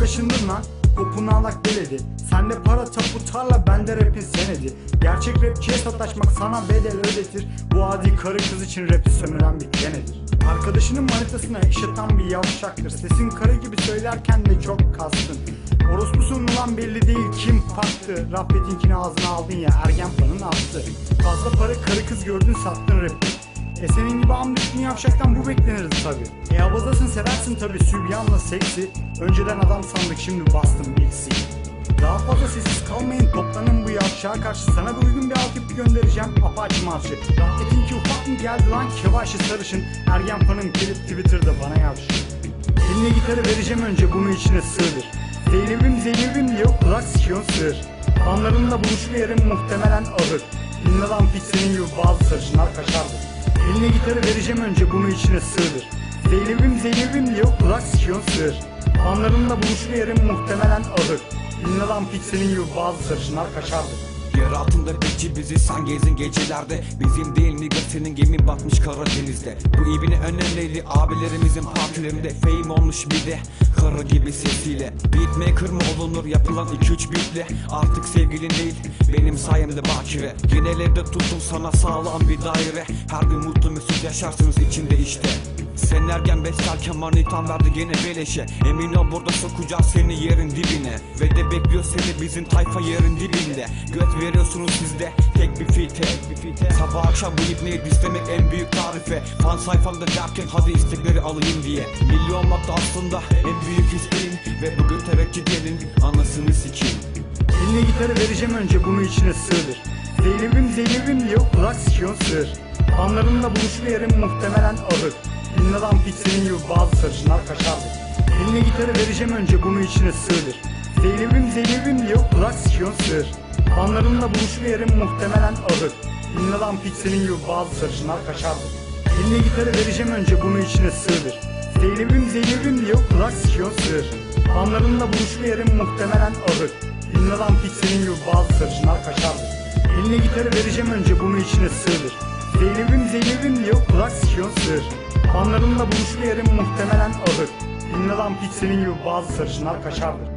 taşındın lan. Kopunu alak beledi. Sende para tapu tarla bende rapin senedi. Gerçek rapçiye sataşmak sana bedel ödetir. Bu adi karı kız için rapi sömüren bir denedir Arkadaşının manitasına iş atan bir yavşaktır. Sesin karı gibi söylerken de çok kastın. Orospusun ulan belli değil kim faktı Rap ağzına aldın ya ergen fanın attı. Fazla para karı kız gördün sattın rapi e senin gibi am düşkün yavşaktan bu beklenirdi tabi. E abazasın seversin tabi sübyanla seksi. Önceden adam sandık şimdi bastım bilsi. Daha fazla sessiz kalmayın. Toplanın bu yavşağa karşı. Sana da uygun bir altyapı göndereceğim. Apaçı marşı. Rahmetin ki ufak mı geldi lan? Kevaşı sarışın. Ergen fanım gelip Twitter'da bana yavşıyor. Eline gitarı vereceğim önce bunu içine sığdır. Zeynep'im Zeynep'im diye kulak sikiyon sığır. Fanlarınla buluşma yerim muhtemelen ağır Dinle lan piç senin gibi bazı sarışınlar kaşardır Eline gitarı vereceğim önce bunu içine sığdır. Zeynep'im Zeynep'im diye kulak sikiyon sığır. Fanlarınla buluşma yerim muhtemelen ağır Dinle lan piç senin gibi bazı sarışınlar kaşardır Yer altında bekçi bizi sen gezin gecelerde. Bizim değil nigga senin gemin batmış Karadeniz'de Bu ibine önemliydi abilerimizin partilerinde. Fame olmuş bir de karı gibi sesiyle. Beatmaker mı olunur yapılan 2-3 beatle Artık sevgilin değil benim sayemde bakire Genel evde tuttum sana sağlam bir daire. Her gün mutlu mesut yaşarsınız içinde işte sen ergen beslerken manitan verdi gene beleşe. Emin ol burada sokacağız seni yerin dibine. Ve de bekliyor seni bizim tayfa yerin dibinde. Göt veriyorsunuz sizde tek bir fite Sabah akşam bu ipneyi dislemek en büyük tarife? Fan sayfamda derken hadi istekleri alayım diye. Milyon madde aslında en büyük isteğim. Ve bugün teveccüh gelin anasını sikeyim. Eline gitarı vereceğim önce bunu içine sığdır. Zeynep'im Zeynep'im diye kulak sikiyon sığır. Fanlarınla buluşma yerim muhtemelen ağır Dinle lan piç senin gibi bazı sarışınlar kaşardır Eline gitarı vereceğim önce bunu içine sığdır. Zeynep'im Zeynep'im diye kulak sikiyon sığır. Fanlarınla buluşma yerim muhtemelen ağır Dinle lan piç senin gibi bazı sarışınlar kaşardır Eline gitarı vereceğim önce bunu içine sığdır. Zeynep'im Zeynep'im diye kulak sikiyon sığır. Fanlarınla buluşma yerim muhtemelen ağır Dinle lan piç senin gibi bazı sarışınlar kaşardır Eline gitarı vereceğim önce bunu içine sığdır. Zeynep'im Zeynep'im diye kulak sikiyon sığır Fanlarınla buluşma yerim muhtemelen ağır Dinle lan piç gibi bazı sarışınlar kaşardır